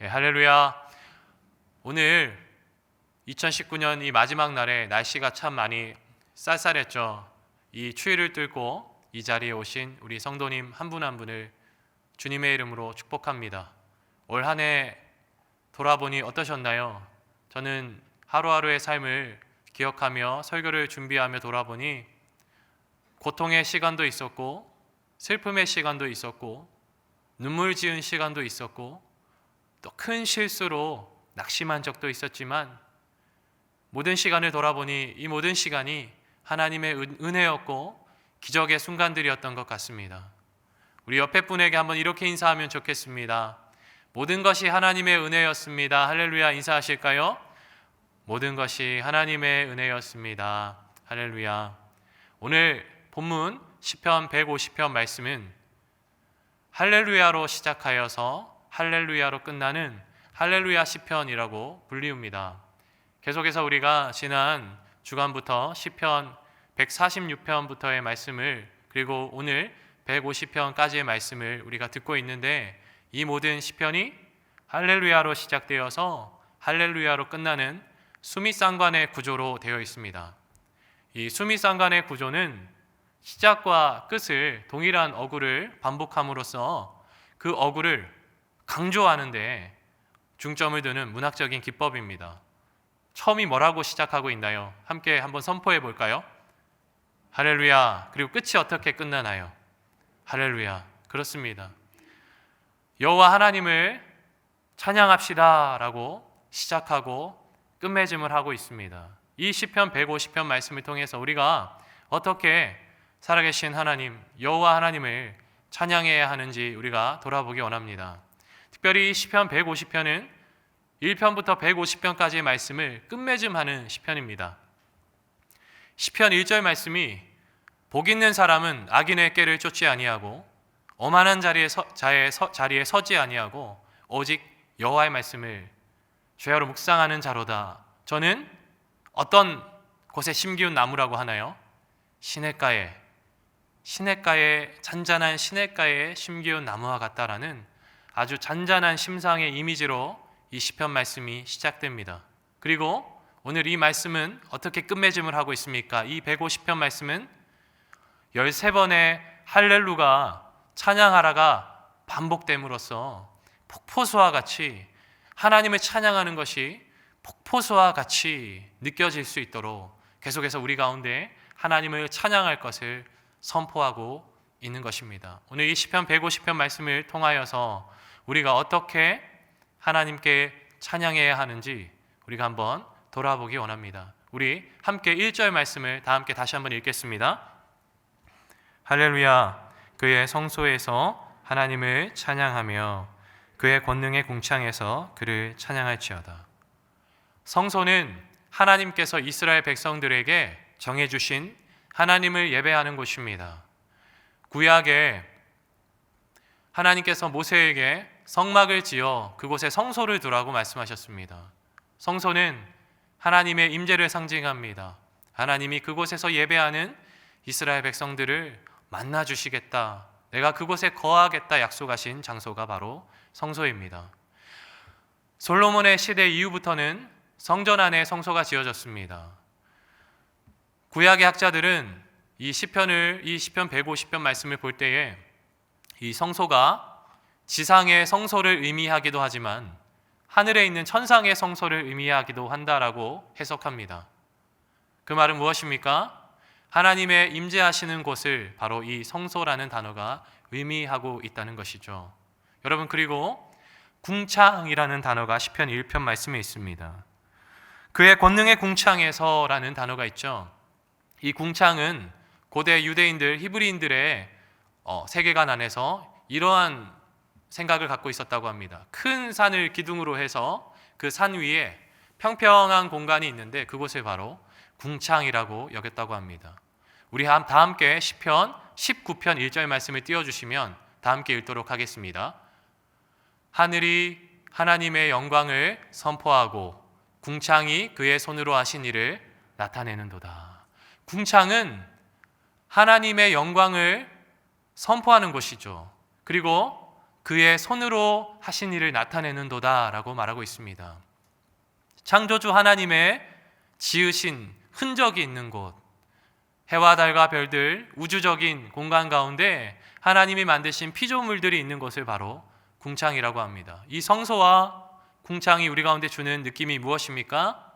예, 할렐루야. 오늘 2019년 이 마지막 날에 날씨가 참 많이 쌀쌀했죠. 이 추위를 뚫고 이 자리에 오신 우리 성도님 한분한 분을 주님의 이름으로 축복합니다. 올 한 해 돌아보니 어떠셨나요? 저는 하루하루의 삶을 기억하며 설교를 준비하며 돌아보니 고통의 시간도 있었고 슬픔의 시간도 있었고 눈물 지은 시간도 있었고 또 큰 실수로 낙심한 적도 있었지만 모든 시간을 돌아보니 이 모든 시간이 하나님의 은- 은혜였고 기적의 순간들이었던 것 같습니다. 우리 옆에 분에게 한번 이렇게 인사하면 좋겠습니다. 모든 것이 하나님의 은혜였습니다. 할렐루야 인사하실까요? 모든 것이 하나님의 은혜였습니다. 할렐루야. 오늘 본문 시편 150편 말씀은 할렐루야로 시작하여서 할렐루야로 끝나는 할렐루야 시편이라고 불리웁니다. 계속해서 우리가 지난 주간부터 시편 146편부터의 말씀을 그리고 오늘 150편까지의 말씀을 우리가 듣고 있는데 이 모든 시편이 할렐루야로 시작되어서 할렐루야로 끝나는 수미상관의 구조로 되어 있습니다. 이 수미상관의 구조는 시작과 끝을 동일한 어구를 반복함으로써 그 어구를 강조하는데 중점을 두는 문학적인 기법입니다. 처음이 뭐라고 시작하고 있나요? 함께 한번 선포해 볼까요? 할렐루야. 그리고 끝이 어떻게 끝나나요? 할렐루야. 그렇습니다. 여호와 하나님을 찬양합시다라고 시작하고 끝맺음을 하고 있습니다. 이 시편 150편 말씀을 통해서 우리가 어떻게 살아계신 하나님 여호와 하나님을 찬양해야 하는지 우리가 돌아보기 원합니다. 특별히 시편 150편은 1편부터 150편까지의 말씀을 끝맺음하는 시편입니다. 시편 1절 말씀이 복 있는 사람은 악인의 꾀를 쫓지 아니하고 오만한 자리에 서, 자의 서, 자리에 서지 아니하고 오직 여호와의 말씀을 죄하로 묵상하는 자로다. 저는 어떤 곳에 심기운 나무라고 하나요? 시냇가에 시냇가에 잔잔한 시냇가에 심기운 나무와 같다라는 아주 잔잔한 심상의 이미지로 이 시편 말씀이 시작됩니다. 그리고 오늘 이 말씀은 어떻게 끝맺음을 하고 있습니까? 이 150편 말씀은 13번의 할렐루가 찬양하라가 반복됨으로써 폭포수와 같이 하나님을 찬양하는 것이 폭포수와 같이 느껴질 수 있도록 계속해서 우리 가운데 하나님을 찬양할 것을 선포하고 있는 것입니다. 오늘 이 시편 150편 말씀을 통하여서 우리가 어떻게 하나님께 찬양해야 하는지 우리가 한번 돌아보기 원합니다. 우리 함께 1절 말씀을 다 함께 다시 한번 읽겠습니다. 할렐루야 그의 성소에서 하나님을 찬양하며 그의 권능의 궁창에서 그를 찬양할지어다. 성소는 하나님께서 이스라엘 백성들에게 정해 주신 하나님을 예배하는 곳입니다. 구약에 하나님께서 모세에게 성막을 지어 그곳에 성소를 두라고 말씀하셨습니다. 성소는 하나님의 임재를 상징합니다. 하나님이 그곳에서 예배하는 이스라엘 백성들을 만나 주시겠다. 내가 그곳에 거하겠다 약속하신 장소가 바로 성소입니다. 솔로몬의 시대 이후부터는 성전 안에 성소가 지어졌습니다. 구약의 학자들은 이 시편을 이 시편 150편 말씀을 볼 때에 이 성소가 지상의 성소를 의미하기도 하지만 하늘에 있는 천상의 성소를 의미하기도 한다라고 해석합니다. 그 말은 무엇입니까? 하나님의 임재하시는 곳을 바로 이 성소라는 단어가 의미하고 있다는 것이죠. 여러분 그리고 궁창이라는 단어가 시편 1편 말씀에 있습니다. 그의 권능의 궁창에서라는 단어가 있죠. 이 궁창은 고대 유대인들 히브리인들의 어, 세계관 안에서 이러한 생각을 갖고 있었다고 합니다. 큰 산을 기둥으로 해서 그 산 위에 평평한 공간이 있는데 그곳을 바로 궁창이라고 여겼다고 합니다. 우리 다 함께 시편 19편 1절 말씀을 띄워 주시면 다 함께 읽도록 하겠습니다. 하늘이 하나님의 영광을 선포하고 궁창이 그의 손으로 하신 일을 나타내는도다. 궁창은 하나님의 영광을 선포하는 곳이죠. 그리고 그의 손으로 하신 일을 나타내는도다라고 말하고 있습니다. 창조주 하나님의 지으신 흔적이 있는 곳, 해와 달과 별들, 우주적인 공간 가운데 하나님이 만드신 피조물들이 있는 곳을 바로 궁창이라고 합니다. 이 성소와 궁창이 우리 가운데 주는 느낌이 무엇입니까?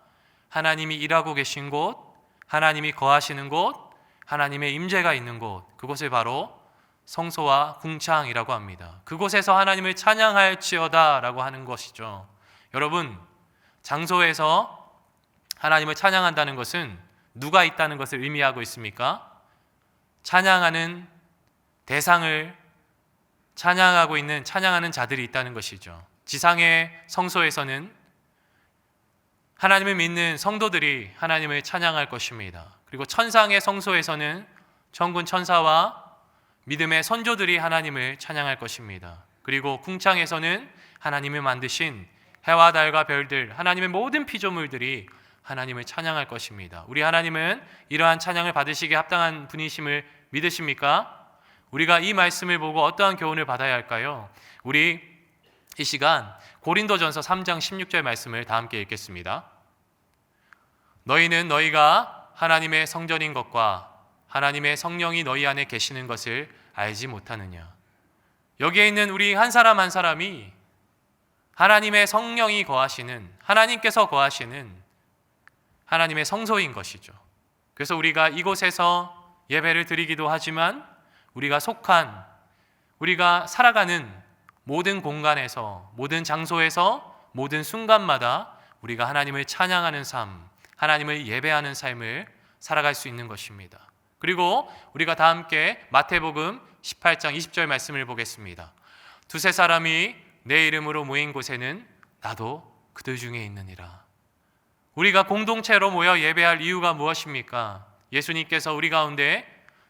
하나님이 일하고 계신 곳, 하나님이 거하시는 곳, 하나님의 임재가 있는 곳, 그곳을 바로 성소와 궁창이라고 합니다. 그곳에서 하나님을 찬양할지어다라고 하는 것이죠. 여러분, 장소에서 하나님을 찬양한다는 것은 누가 있다는 것을 의미하고 있습니까? 찬양하는 대상을 찬양하고 있는 찬양하는 자들이 있다는 것이죠. 지상의 성소에서는 하나님을 믿는 성도들이 하나님을 찬양할 것입니다. 그리고 천상의 성소에서는 천군 천사와 믿음의 선조들이 하나님을 찬양할 것입니다. 그리고 궁창에서는 하나님을 만드신 해와 달과 별들, 하나님의 모든 피조물들이 하나님을 찬양할 것입니다. 우리 하나님은 이러한 찬양을 받으시기에 합당한 분이심을 믿으십니까? 우리가 이 말씀을 보고 어떠한 교훈을 받아야 할까요? 우리 이 시간 고린도전서 3장 16절 말씀을 다 함께 읽겠습니다. 너희는 너희가 하나님의 성전인 것과 하나님의 성령이 너희 안에 계시는 것을 알지 못하느냐. 여기에 있는 우리 한 사람 한 사람이 하나님의 성령이 거하시는 하나님께서 거하시는 하나님의 성소인 것이죠. 그래서 우리가 이곳에서 예배를 드리기도 하지만 우리가 속한 우리가 살아가는 모든 공간에서 모든 장소에서 모든 순간마다 우리가 하나님을 찬양하는 삶, 하나님을 예배하는 삶을 살아갈 수 있는 것입니다. 그리고 우리가 다 함께 마태복음 18장 20절 말씀을 보겠습니다. 두세 사람이 내 이름으로 모인 곳에는 나도 그들 중에 있느니라. 우리가 공동체로 모여 예배할 이유가 무엇입니까? 예수님께서 우리 가운데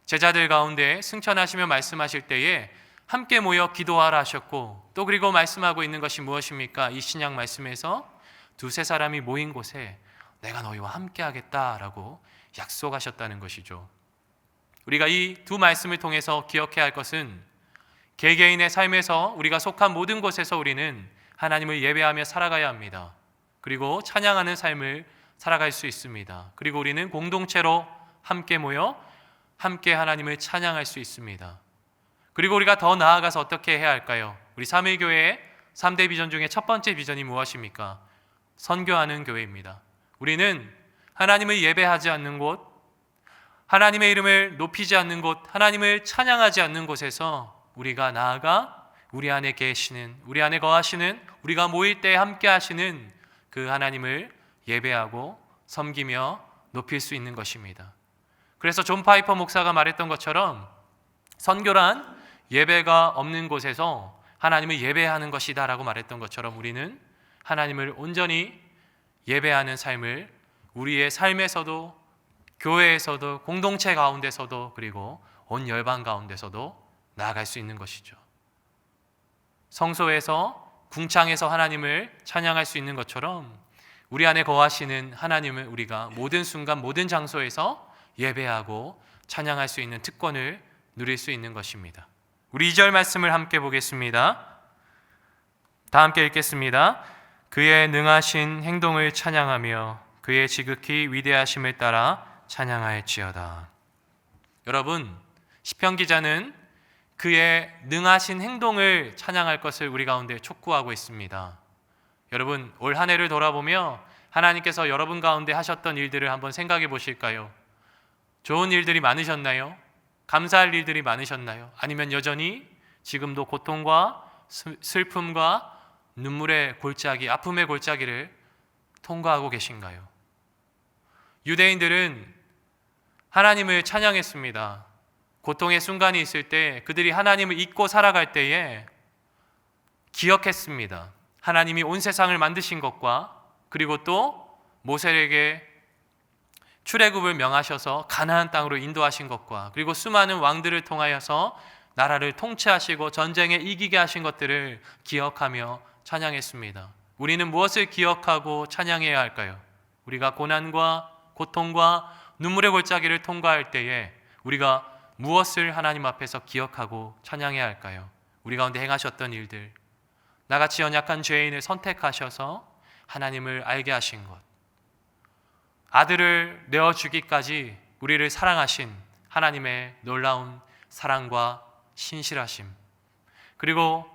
제자들 가운데 승천하시며 말씀하실 때에 함께 모여 기도하라 하셨고 또 그리고 말씀하고 있는 것이 무엇입니까? 이 신약 말씀에서 두세 사람이 모인 곳에 내가 너희와 함께 하겠다라고 약속하셨다는 것이죠. 우리가 이 두 말씀을 통해서 기억해야 할 것은 개개인의 삶에서 우리가 속한 모든 곳에서 우리는 하나님을 예배하며 살아가야 합니다. 그리고 찬양하는 삶을 살아갈 수 있습니다. 그리고 우리는 공동체로 함께 모여 함께 하나님을 찬양할 수 있습니다. 그리고 우리가 더 나아가서 어떻게 해야 할까요? 우리 삼일교회의 3대 비전 중에 첫 번째 비전이 무엇입니까? 선교하는 교회입니다. 우리는 하나님을 예배하지 않는 곳, 하나님의 이름을 높이지 않는 곳, 하나님을 찬양하지 않는 곳에서 우리가 나아가 우리 안에 계시는, 우리 안에 거하시는, 우리가 모일 때 함께 하시는 그 하나님을 예배하고 섬기며 높일 수 있는 것입니다. 그래서 존 파이퍼 목사가 말했던 것처럼 선교란 예배가 없는 곳에서 하나님을 예배하는 것이다 라고 말했던 것처럼 우리는 하나님을 온전히 예배하는 삶을 우리의 삶에서도 교회에서도 공동체 가운데서도 그리고 온 열방 가운데서도 나아갈 수 있는 것이죠. 성소에서 궁창에서 하나님을 찬양할 수 있는 것처럼 우리 안에 거하시는 하나님을 우리가 모든 순간 모든 장소에서 예배하고 찬양할 수 있는 특권을 누릴 수 있는 것입니다. 우리 2절 말씀을 함께 보겠습니다. 다 함께 읽겠습니다. 그의 능하신 행동을 찬양하며 그의 지극히 위대하심을 따라 찬양할지어다. 여러분, 시편 기자는 그의 능하신 행동을 찬양할 것을 우리 가운데 촉구하고 있습니다. 여러분, 올 한 해를 돌아보며 하나님께서 여러분 가운데 하셨던 일들을 한번 생각해 보실까요? 좋은 일들이 많으셨나요? 감사할 일들이 많으셨나요? 아니면 여전히 지금도 고통과 슬픔과 눈물의 골짜기, 아픔의 골짜기를 통과하고 계신가요? 유대인들은 하나님을 찬양했습니다. 고통의 순간이 있을 때 그들이 하나님을 잊고 살아갈 때에 기억했습니다. 하나님이 온 세상을 만드신 것과 그리고 또 모세에게 출애굽을 명하셔서 가나안 땅으로 인도하신 것과 그리고 수많은 왕들을 통하여서 나라를 통치하시고 전쟁에 이기게 하신 것들을 기억하며 찬양했습니다. 우리는 무엇을 기억하고 찬양해야 할까요? 우리가 고난과 고통과 눈물의 골짜기를 통과할 때에 우리가 무엇을 하나님 앞에서 기억하고 찬양해야 할까요? 우리 가운데 행하셨던 일들, 나같이 연약한 죄인을 선택하셔서 하나님을 알게 하신 것, 아들을 내어주기까지 우리를 사랑하신 하나님의 놀라운 사랑과 신실하심, 그리고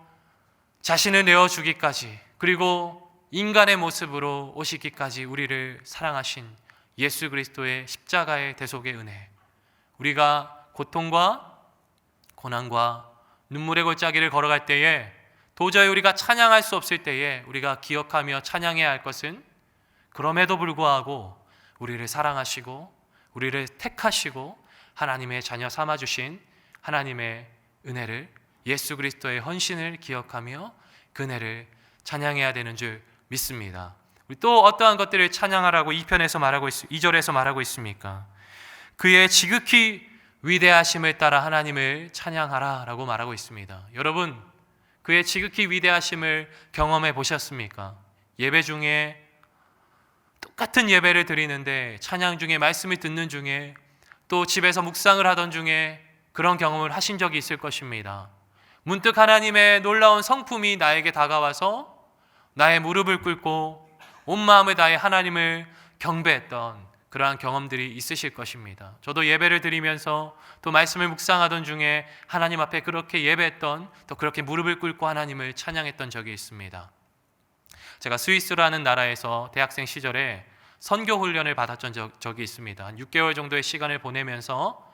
자신을 내어주기까지, 그리고 인간의 모습으로 오시기까지 우리를 사랑하신 예수 그리스도의 십자가의 대속의 은혜, 우리가 고통과 고난과 눈물의 골짜기를 걸어갈 때에 도저히 우리가 찬양할 수 없을 때에 우리가 기억하며 찬양해야 할 것은 그럼에도 불구하고 우리를 사랑하시고 우리를 택하시고 하나님의 자녀 삼아 주신 하나님의 은혜를 예수 그리스도의 헌신을 기억하며 그 은혜를 찬양해야 되는 줄 믿습니다. 또 어떠한 것들을 찬양하라고 2편에서 말하고 있, 2절에서 말하고 있습니까? 그의 지극히 위대하심을 따라 하나님을 찬양하라 라고 말하고 있습니다. 여러분, 그의 지극히 위대하심을 경험해 보셨습니까? 예배 중에 똑같은 예배를 드리는데 찬양 중에 말씀을 듣는 중에 또 집에서 묵상을 하던 중에 그런 경험을 하신 적이 있을 것입니다. 문득 하나님의 놀라운 성품이 나에게 다가와서 나의 무릎을 꿇고 온 마음을 다해 하나님을 경배했던 그러한 경험들이 있으실 것입니다. 저도 예배를 드리면서 또 말씀을 묵상하던 중에 하나님 앞에 그렇게 예배했던 또 그렇게 무릎을 꿇고 하나님을 찬양했던 적이 있습니다. 제가 스위스라는 나라에서 대학생 시절에 선교 훈련을 받았던 적, 적이 있습니다. 한 6개월 정도의 시간을 보내면서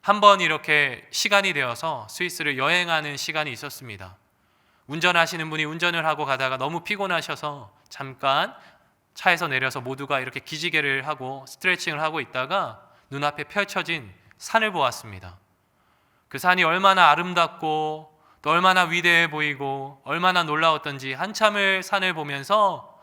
한 번 이렇게 시간이 되어서 스위스를 여행하는 시간이 있었습니다. 운전하시는 분이 운전을 하고 가다가 너무 피곤하셔서 잠깐 차에서 내려서 모두가 이렇게 기지개를 하고 스트레칭을 하고 있다가 눈앞에 펼쳐진 산을 보았습니다. 그 산이 얼마나 아름답고 또 얼마나 위대해 보이고 얼마나 놀라웠던지 한참을 산을 보면서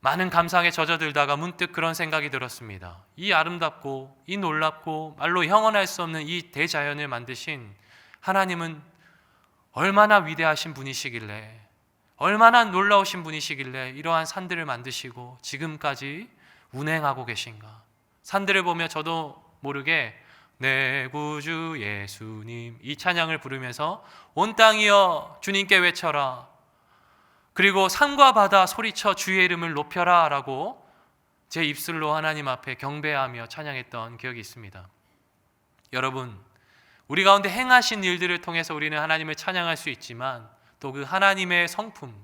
많은 감상에 젖어들다가 문득 그런 생각이 들었습니다. 이 아름답고 이 놀랍고 말로 형언할 수 없는 이 대자연을 만드신 하나님은 얼마나 위대하신 분이시길래 얼마나 놀라우신 분이시길래 이러한 산들을 만드시고 지금까지 운행하고 계신가? 산들을 보며 저도 모르게 내 구주 예수님 이 찬양을 부르면서 온 땅이여 주님께 외쳐라. 그리고 산과 바다 소리쳐 주의 이름을 높여라 라고 제 입술로 하나님 앞에 경배하며 찬양했던 기억이 있습니다. 여러분, 우리 가운데 행하신 일들을 통해서 우리는 하나님을 찬양할 수 있지만 또 그 하나님의 성품,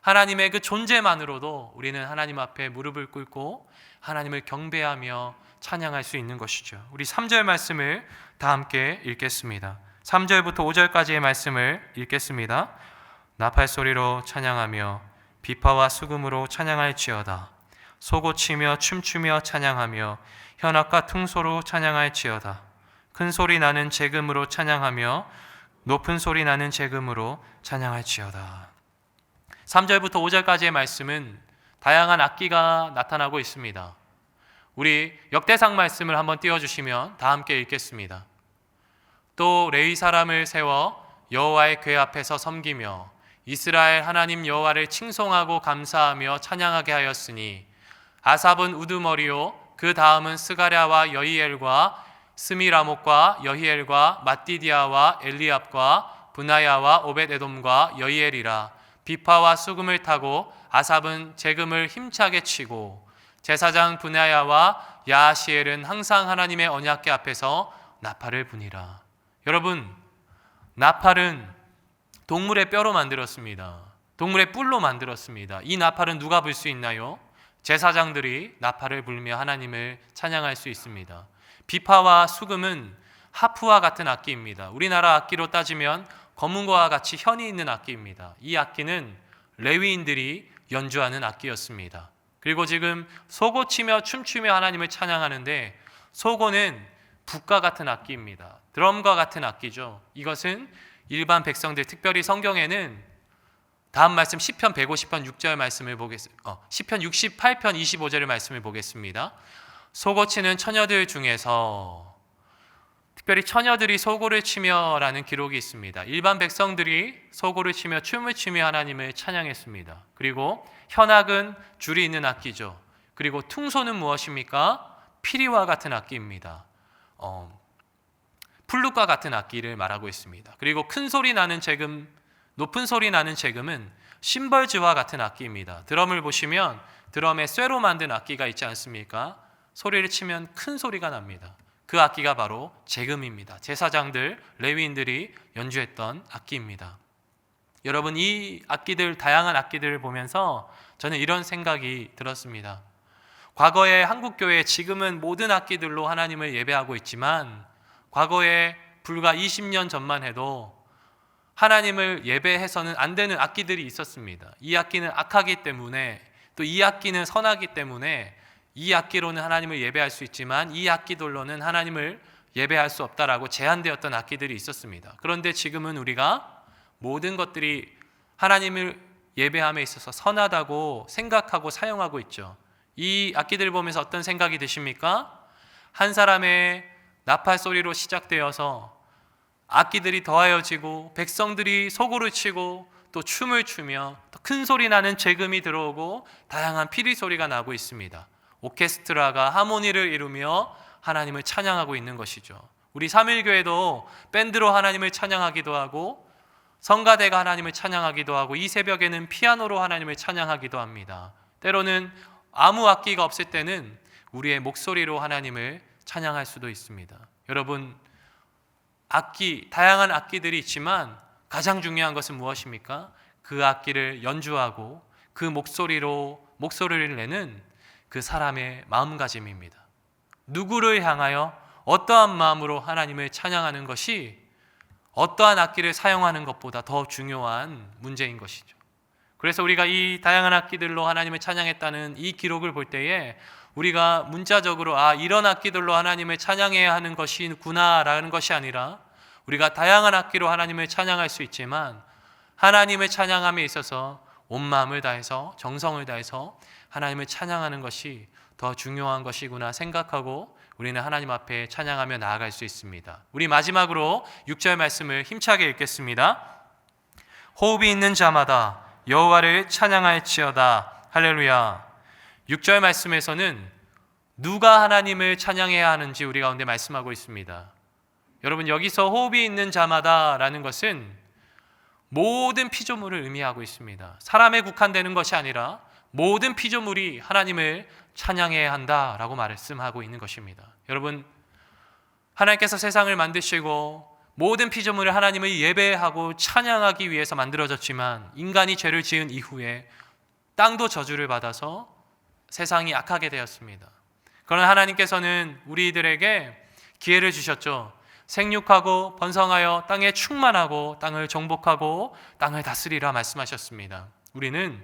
하나님의 그 존재만으로도 우리는 하나님 앞에 무릎을 꿇고 하나님을 경배하며 찬양할 수 있는 것이죠. 우리 3절 말씀을 다 함께 읽겠습니다. 3절부터 5절까지의 말씀을 읽겠습니다. 나팔 소리로 찬양하며 비파와 수금으로 찬양할지어다. 소고치며 춤추며 찬양하며 현악과 퉁소로 찬양할지어다. 큰 소리 나는 재금으로 찬양하며 높은 소리 나는 재금으로 찬양할지어다. 3절부터 5절까지의 말씀은 다양한 악기가 나타나고 있습니다. 우리 역대상 말씀을 한번 띄워 주시면 다 함께 읽겠습니다. 또 레위 사람을 세워 여호와의 궤 앞에서 섬기며 이스라엘 하나님 여호와를 칭송하고 감사하며 찬양하게 하였으니 아삽은 우두머리요 그 다음은 스가랴와 여이엘과 스미라목과 여히엘과 마띠디아와 엘리압과 분하야와 오벳에돔과 여이엘이라 비파와 수금을 타고 아삽은 재금을 힘차게 치고 제사장 분하야와 야시엘은 항상 하나님의 언약궤 앞에서 나팔을 부니라. 여러분, 나팔은 동물의 뼈로 만들었습니다. 동물의 뿔로 만들었습니다. 이 나팔은 누가 불 수 있나요? 제사장들이 나팔을 불며 하나님을 찬양할 수 있습니다. 비파와 수금은 하프와 같은 악기입니다. 우리나라 악기로 따지면 검은거와 같이 현이 있는 악기입니다. 이 악기는 레위인들이 연주하는 악기였습니다. 그리고 지금 소고 치며 춤추며 하나님을 찬양하는데 소고는 북과 같은 악기입니다. 드럼과 같은 악기죠. 이것은 일반 백성들 특별히 성경에는 다음 말씀 10편 150편 6절 말씀을 보겠습니다. 어, 10편 68편 25절의 말씀을 보겠습니다. 소고치는 처녀들 중에서 특별히 처녀들이 소고를 치며라는 기록이 있습니다. 일반 백성들이 소고를 치며 춤을 추며 하나님을 찬양했습니다. 그리고 현악은 줄이 있는 악기죠. 그리고 퉁소는 무엇입니까? 피리와 같은 악기입니다. 어, 플룻과 같은 악기를 말하고 있습니다. 그리고 큰 소리 나는 재금, 높은 소리 나는 재금은 심벌즈와 같은 악기입니다. 드럼을 보시면 드럼에 쇠로 만든 악기가 있지 않습니까? 소리를 치면 큰 소리가 납니다. 그 악기가 바로 재금입니다. 제사장들, 레위인들이 연주했던 악기입니다. 여러분 이 악기들 다양한 악기들을 보면서 저는 이런 생각이 들었습니다. 과거의 한국 교회 지금은 모든 악기들로 하나님을 예배하고 있지만 과거에 불과 20년 전만 해도 하나님을 예배해서는 안 되는 악기들이 있었습니다. 이 악기는 악하기 때문에 또 이 악기는 선하기 때문에 이 악기로는 하나님을 예배할 수 있지만 이 악기들로는 하나님을 예배할 수 없다라고 제한되었던 악기들이 있었습니다. 그런데 지금은 우리가 모든 것들이 하나님을 예배함에 있어서 선하다고 생각하고 사용하고 있죠. 이 악기들을 보면서 어떤 생각이 드십니까? 한 사람의 나팔 소리로 시작되어서 악기들이 더하여지고 백성들이 소고를 치고 또 춤을 추며 큰 소리 나는 재금이 들어오고 다양한 피리 소리가 나고 있습니다. 오케스트라가 하모니를 이루며 하나님을 찬양하고 있는 것이죠. 우리 삼일교회도 밴드로 하나님을 찬양하기도 하고 성가대가 하나님을 찬양하기도 하고 이 새벽에는 피아노로 하나님을 찬양하기도 합니다. 때로는 아무 악기가 없을 때는 우리의 목소리로 하나님을 찬양할 수도 있습니다. 여러분 악기 다양한 악기들이 있지만 가장 중요한 것은 무엇입니까? 그 악기를 연주하고 그 목소리로 목소리를 내는 그 사람의 마음가짐입니다. 누구를 향하여 어떠한 마음으로 하나님을 찬양하는 것이 어떠한 악기를 사용하는 것보다 더 중요한 문제인 것이죠. 그래서 우리가 이 다양한 악기들로 하나님을 찬양했다는 이 기록을 볼 때에 우리가 문자적으로 아 이런 악기들로 하나님을 찬양해야 하는 것이구나라는 것이 아니라 우리가 다양한 악기로 하나님을 찬양할 수 있지만 하나님을 찬양함에 있어서 온 마음을 다해서 정성을 다해서 하나님을 찬양하는 것이 더 중요한 것이구나 생각하고 우리는 하나님 앞에 찬양하며 나아갈 수 있습니다. 우리 마지막으로 6절 말씀을 힘차게 읽겠습니다. 호흡이 있는 자마다 여호와를 찬양할지어다. 할렐루야. 6절 말씀에서는 누가 하나님을 찬양해야 하는지 우리 가운데 말씀하고 있습니다. 여러분 여기서 호흡이 있는 자마다라는 것은 모든 피조물을 의미하고 있습니다. 사람에 국한되는 것이 아니라 모든 피조물이 하나님을 찬양해야 한다라고 말씀하고 있는 것입니다. 여러분 하나님께서 세상을 만드시고 모든 피조물을 하나님을 예배하고 찬양하기 위해서 만들어졌지만 인간이 죄를 지은 이후에 땅도 저주를 받아서 세상이 악하게 되었습니다. 그러나 하나님께서는 우리들에게 기회를 주셨죠. 생육하고 번성하여 땅에 충만하고 땅을 정복하고 땅을 다스리라 말씀하셨습니다. 우리는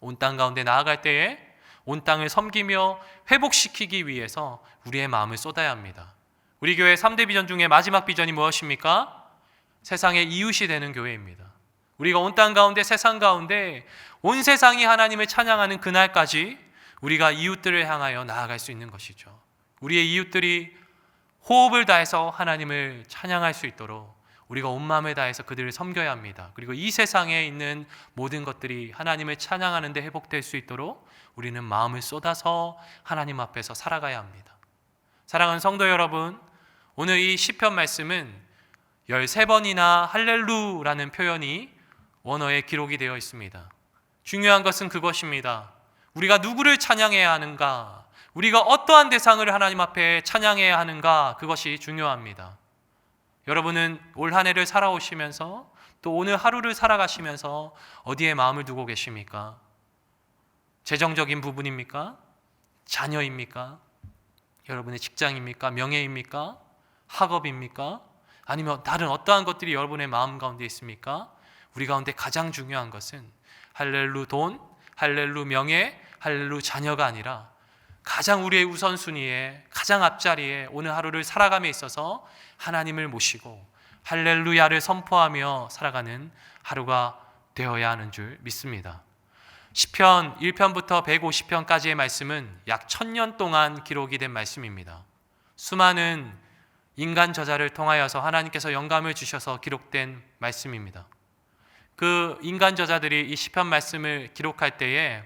온 땅 가운데 나아갈 때에 온 땅을 섬기며 회복시키기 위해서 우리의 마음을 쏟아야 합니다. 우리 교회 3대 비전 중에 마지막 비전이 무엇입니까? 세상의 이웃이 되는 교회입니다. 우리가 온 땅 가운데 세상 가운데 온 세상이 하나님을 찬양하는 그날까지 우리가 이웃들을 향하여 나아갈 수 있는 것이죠. 우리의 이웃들이 호흡을 다해서 하나님을 찬양할 수 있도록 우리가 온 마음을 다해서 그들을 섬겨야 합니다. 그리고 이 세상에 있는 모든 것들이 하나님을 찬양하는데 회복될 수 있도록 우리는 마음을 쏟아서 하나님 앞에서 살아가야 합니다. 사랑하는 성도 여러분, 오늘 이 시편 말씀은 13번이나 할렐루라는 표현이 원어에 기록이 되어 있습니다. 중요한 것은 그것입니다. 우리가 누구를 찬양해야 하는가? 우리가 어떠한 대상을 하나님 앞에 찬양해야 하는가? 그것이 중요합니다. 여러분은 올 한 해를 살아오시면서 또 오늘 하루를 살아가시면서 어디에 마음을 두고 계십니까? 재정적인 부분입니까? 자녀입니까? 여러분의 직장입니까? 명예입니까? 학업입니까? 아니면 다른 어떠한 것들이 여러분의 마음 가운데 있습니까? 우리 가운데 가장 중요한 것은 할렐루 돈, 할렐루 명예, 할렐루 자녀가 아니라 가장 우리의 우선순위에 가장 앞자리에 오늘 하루를 살아감에 있어서 하나님을 모시고 할렐루야를 선포하며 살아가는 하루가 되어야 하는 줄 믿습니다. 시편 1편부터 150편까지의 말씀은 약 천년 동안 기록이 된 말씀입니다. 수많은 인간 저자를 통하여서 하나님께서 영감을 주셔서 기록된 말씀입니다. 그 인간 저자들이 이 시편 말씀을 기록할 때에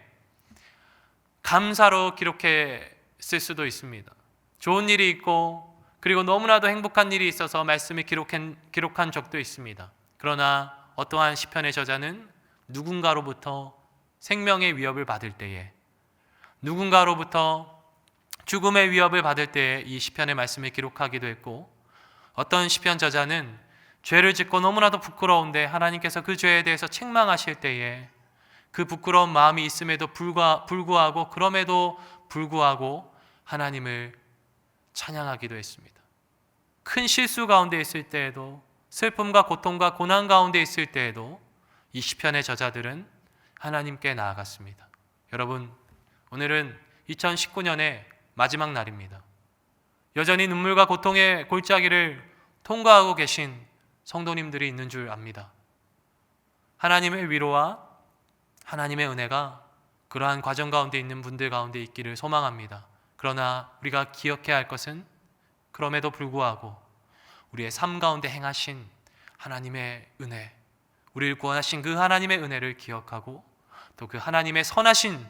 감사로 기록했을 수도 있습니다. 좋은 일이 있고 그리고 너무나도 행복한 일이 있어서 말씀을 기록한, 기록한 적도 있습니다. 그러나 어떠한 시편의 저자는 누군가로부터 생명의 위협을 받을 때에 누군가로부터 죽음의 위협을 받을 때에 이 시편의 말씀을 기록하기도 했고 어떤 시편 저자는 죄를 짓고 너무나도 부끄러운데 하나님께서 그 죄에 대해서 책망하실 때에 그 부끄러운 마음이 있음에도 불구하고 그럼에도 불구하고 하나님을 찬양하기도 했습니다. 큰 실수 가운데 있을 때에도 슬픔과 고통과 고난 가운데 있을 때에도 이 시편의 저자들은 하나님께 나아갔습니다. 여러분, 오늘은 2019년의 마지막 날입니다. 여전히 눈물과 고통의 골짜기를 통과하고 계신 성도님들이 있는 줄 압니다. 하나님의 위로와 하나님의 은혜가 그러한 과정 가운데 있는 분들 가운데 있기를 소망합니다. 그러나 우리가 기억해야 할 것은 그럼에도 불구하고 우리의 삶 가운데 행하신 하나님의 은혜, 우리를 구원하신 그 하나님의 은혜를 기억하고 또 그 하나님의 선하신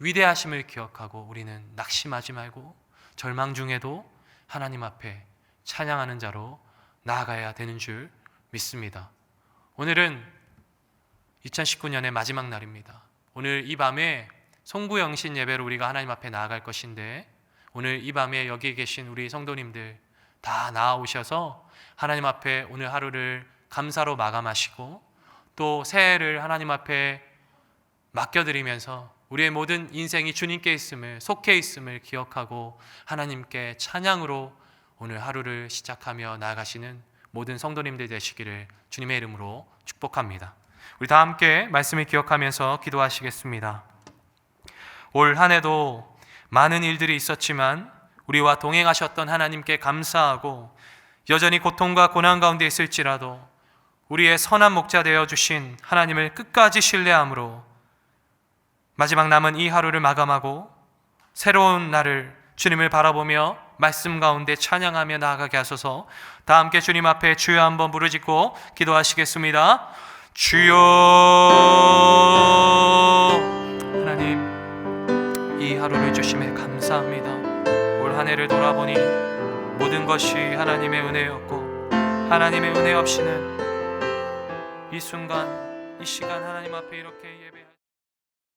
위대하심을 기억하고 우리는 낙심하지 말고 절망 중에도 하나님 앞에 찬양하는 자로 나아가야 되는 줄 믿습니다. 오늘은 2019년의 마지막 날입니다. 오늘 이 밤에 송구영신 예배로 우리가 하나님 앞에 나아갈 것인데 오늘 이 밤에 여기 계신 우리 성도님들 다 나아오셔서 하나님 앞에 오늘 하루를 감사로 마감하시고 또 새해를 하나님 앞에 맡겨드리면서 우리의 모든 인생이 주님께 있음을 속해 있음을 기억하고 하나님께 찬양으로 오늘 하루를 시작하며 나아가시는 모든 성도님들 되시기를 주님의 이름으로 축복합니다. 우리 다 함께 말씀을 기억하면서 기도하시겠습니다. 올 한 해도 많은 일들이 있었지만 우리와 동행하셨던 하나님께 감사하고 여전히 고통과 고난 가운데 있을지라도 우리의 선한 목자 되어 주신 하나님을 끝까지 신뢰함으로 마지막 남은 이 하루를 마감하고 새로운 날을 주님을 바라보며 말씀 가운데 찬양하며 나아가게 하소서. 다 함께 주님 앞에 주여 한번 부르짖고 기도하시겠습니다. 주여 하나님 이 하루를 주심에 감사합니다. 올 한 해를 돌아보니 모든 것이 하나님의 은혜였고 하나님의 은혜 없이는 이 순간 이 시간 하나님 앞에 이렇게